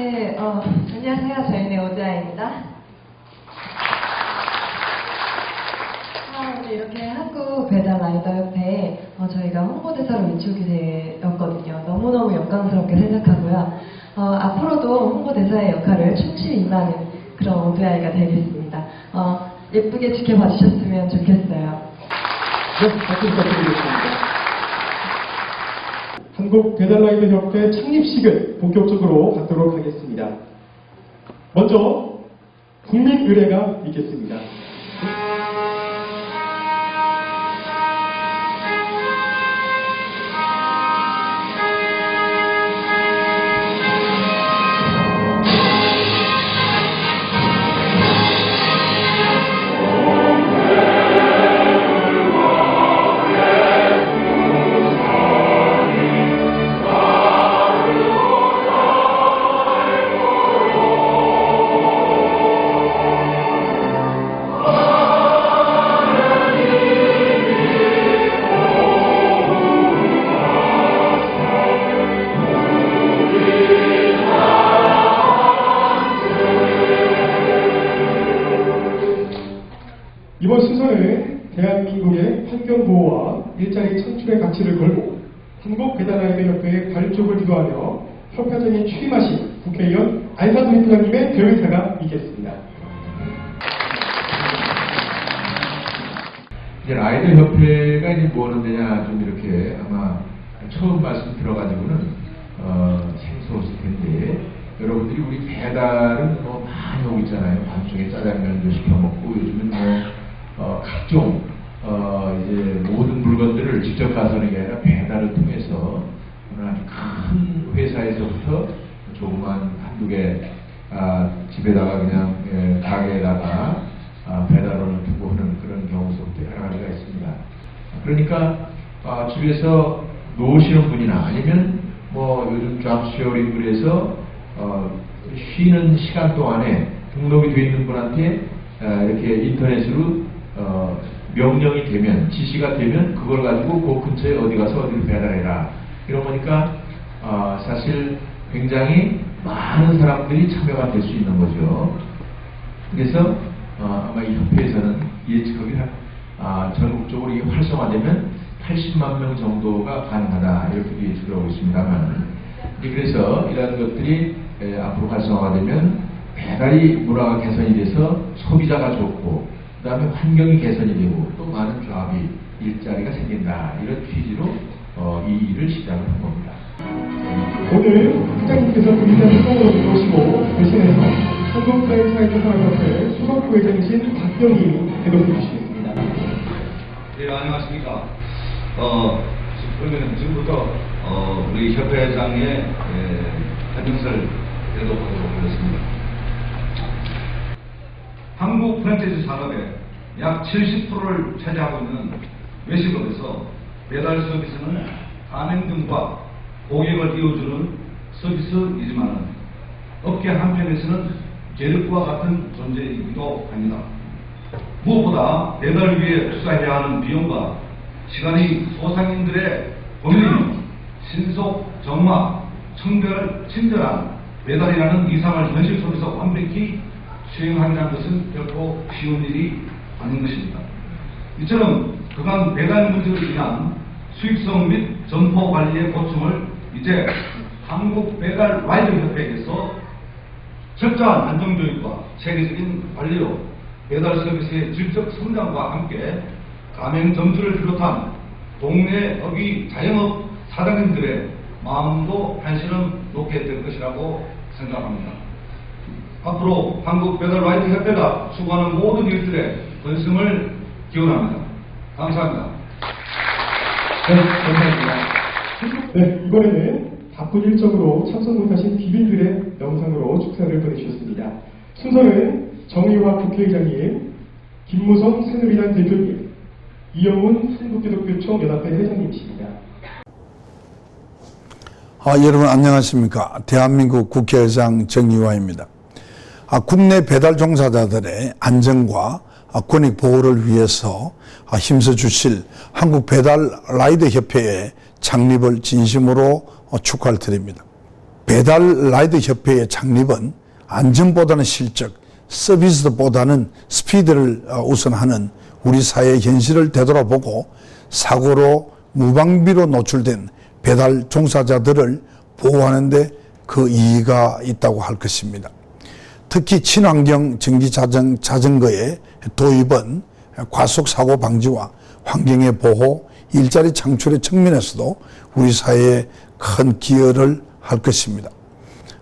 네, 어, 안녕하세요. 저희는 오드아입니다. 아, 이렇게 한국 배달 라이더 협회에 어, 저희가 홍보대사로 위촉이 되었거든요. 너무너무 영광스럽게 생각하고요. 어, 앞으로도 홍보대사의 역할을 충실히 임하는 그런 오드아이가 되겠습니다. 어, 예쁘게 지켜봐 주셨으면 좋겠어요. 네, 박수 부탁드리겠습니다. 한국 배달라이더 협회 창립식을 본격적으로 갖도록 하겠습니다. 먼저 국민 의례가 있겠습니다. 이번 순서는 대한민국의 환경보호와 일자리 창출의 가치를 걸고 한국 배달라이더 협회의 발족을 기도하며 협회장에 취임하신 국회의원 안산도 회장님의 대회사가 있겠습니다. 이제 라이더 협회가 이제 뭐 하는 데냐 좀 이렇게 아마 처음 말씀 들어가지고는 어, 생소하실 텐데 여러분들이 우리 배달은 뭐 많이 오고 있잖아요. 밤중에 짜장면도 시켜 먹고 요즘은 뭐 어, 각종 어, 이제 모든 물건들을 직접 가서는 게 아니라 배달을 통해서 아주 큰 회사에서부터 조그만 한두 개 아, 집에다가 그냥 예, 가게에다가 아, 배달원을 두고 하는 그런 경우서부터 여러 가지가 있습니다. 그러니까 아, 집에서 놓으시는 분이나 아니면 뭐 요즘 그래서 어, 쉬는 시간 동안에 등록이 되어 있는 분한테 아, 이렇게 인터넷으로 어, 명령이 되면 지시가 되면 그걸 가지고 그 근처에 어디 가서 어디를 배달해라. 이런 거니까 아, 사실 굉장히 많은 사람들이 참여가 될 수 있는 거죠. 그래서 어, 아마 이 협회에서는 예측하기 아, 전국적으로 이게 활성화되면 80만 명 정도가 가능하다. 이렇게 예측을 하고 있습니다만. 그래서 이러한 것들이 에, 앞으로 활성화가 되면 배달이 문화가 개선이 돼서 소비자가 좋고 그 다음에 환경이 개선이 되고 또 많은 조합이 일자리가 생긴다 이런 취지로 어, 이 일을 시작을 한 겁니다. 오늘 회장님께서 국민의 활동으로 들어오시고 대신해서 한국 프랜차이즈 산업협회 수석 부회장이신 박경희 대동해 주시겠습니다. 네, 안녕하십니까. 어, 그러면 지금부터 어, 우리 협회장의 예, 한정설 대도하도록 하겠습니다. 한국 프랜차이즈 산업의 약 70%를 차지하고 있는 외식업에서 배달 서비스는 가맹 등과 고객을 이어주는 서비스이지만 업계 한편에서는 계륵과 같은 존재이기도 합니다. 무엇보다 배달 위에 투자해야 하는 비용과 시간이 소상인들의 고민이며 신속, 정막, 청결, 친절한 배달이라는 이상을 현실 속에서 완벽히 수행하기라는 것은 결코 쉬운 일이 아닌 것입니다. 이처럼 그간 배달 문제로 인한 수익성 및 점포 관리의 고충을 이제 한국 배달 라이더 협회에서 철저한 안정교육과 체계적인 관리로 배달 서비스의 질적 성장과 함께 가맹 점주를 비롯한 동네 어귀 자영업 사장님들의 마음도 한시름 놓게 될 것이라고 생각합니다. 앞으로 한국 배달 라이드 협회가 추구하는 모든 일들의 건승을 기원합니다. 감사합니다. 네, 감사합니다. 네, 이번에는 바쁜 일정으로 참석 못하신 기빈들의 영상으로 축사를 보내주셨습니다. 순서는 정의화 국회의장님, 김무성 새누리당 대표님, 이영훈 한국기독교총 연합회 회장님이십니다. 아, 여러분 안녕하십니까. 대한민국 국회의장 정의화입니다. 아, 국내 배달 종사자들의 안전과 아, 권익 보호를 위해서 아, 힘써 주실 한국 배달 라이더 협회의 창립을 진심으로 어, 축하를 드립니다. 배달 라이더 협회의 창립은 안전보다는 실적, 서비스보다는 스피드를 어, 우선하는 우리 사회의 현실을 되돌아보고 사고로 무방비로 노출된 배달 종사자들을 보호하는데 그 이의가 있다고 할 것입니다. 특히 친환경 전기 자전, 자전거의 도입은 과속 사고 방지와 환경의 보호, 일자리 창출의 측면에서도 우리 사회에 큰 기여를 할 것입니다.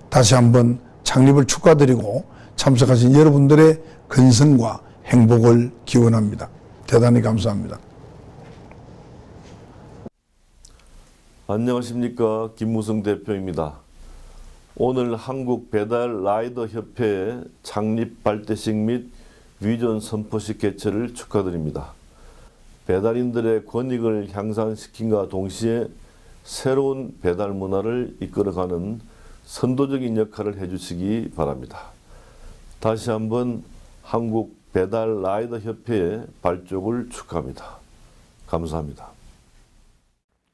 다시 한번 창립을 축하드리고 참석하신 여러분들의 건승과 행복을 기원합니다. 대단히 감사합니다. 안녕하십니까 김무성 대표입니다. 오늘 한국 배달 라이더 협회 창립 발대식 및 위전 선포식 개최를 축하드립니다. 배달인들의 권익을 향상시킨과 동시에 새로운 배달 문화를 이끌어가는 선도적인 역할을 해주시기 바랍니다. 다시 한번 한국 배달 라이더 협회의 발족을 축하합니다. 감사합니다.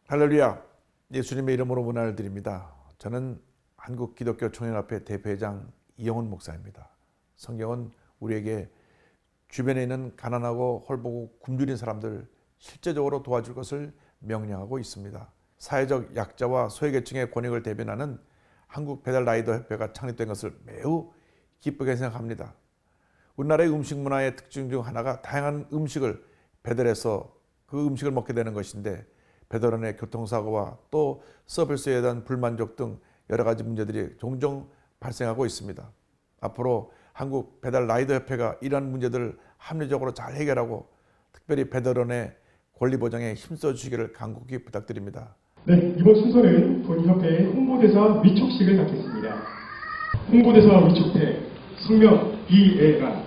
할렐루야. 예수님의 이름으로 문안을 드립니다. 저는 한국 기독교 총연합회 대표회장 이영훈 목사입니다. 성경은 우리에게 주변에 있는 가난하고 헐보고 굶주린 사람들 실제적으로 도와줄 것을 명령하고 있습니다. 사회적 약자와 소외계층의 권익을 대변하는 한국 배달 라이더 협회가 창립된 것을 매우 기쁘게 생각합니다. 우리나라의 음식 문화의 특징 중 하나가 다양한 음식을 배달해서 그 음식을 먹게 되는 것인데 배달원의 교통사고와 또 서비스에 대한 불만족 등 여러 가지 문제들이 종종 발생하고 있습니다. 앞으로 한국 배달 라이더 협회가 이러한 문제들을 합리적으로 잘 해결하고 특별히 배달원의 권리 보장에 힘써 주시기를 간곡히 부탁드립니다. 네, 이번 순서는 본협회의 홍보대사 위촉식을 갖겠습니다. 홍보대사 위촉회 성명 이애란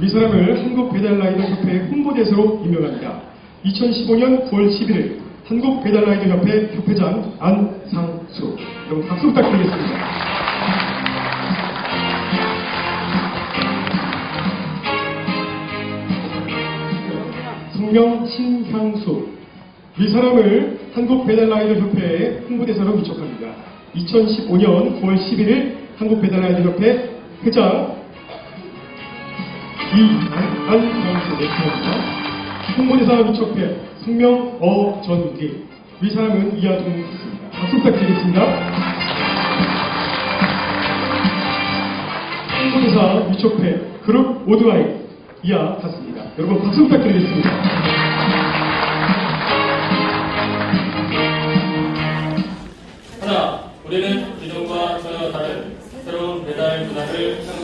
이 사람을 한국 배달 라이더 협회 홍보대사로 임명합니다. 2015년 9월 11일 한국 배달 라이더 협회 협회장 안상수 여러분 박수 부탁드리겠습니다. 성명 신향수 이 사람을 한국 배달라이더 협회의 홍보대사로 위촉합니다. 2015년 9월 11일 한국 배달라이더 협회 회장 이안광수 대표입니다. 홍보대사 위촉회 성명 어전기 이 사람은 있습니다. 박수 부탁드리겠습니다. 홍보대사 위촉회 그룹 오드아이 이하 같습니다. 여러분 박수 부탁드리겠습니다. 하나, 우리는 기존과 전혀 다른 새로운 배달 문화를 창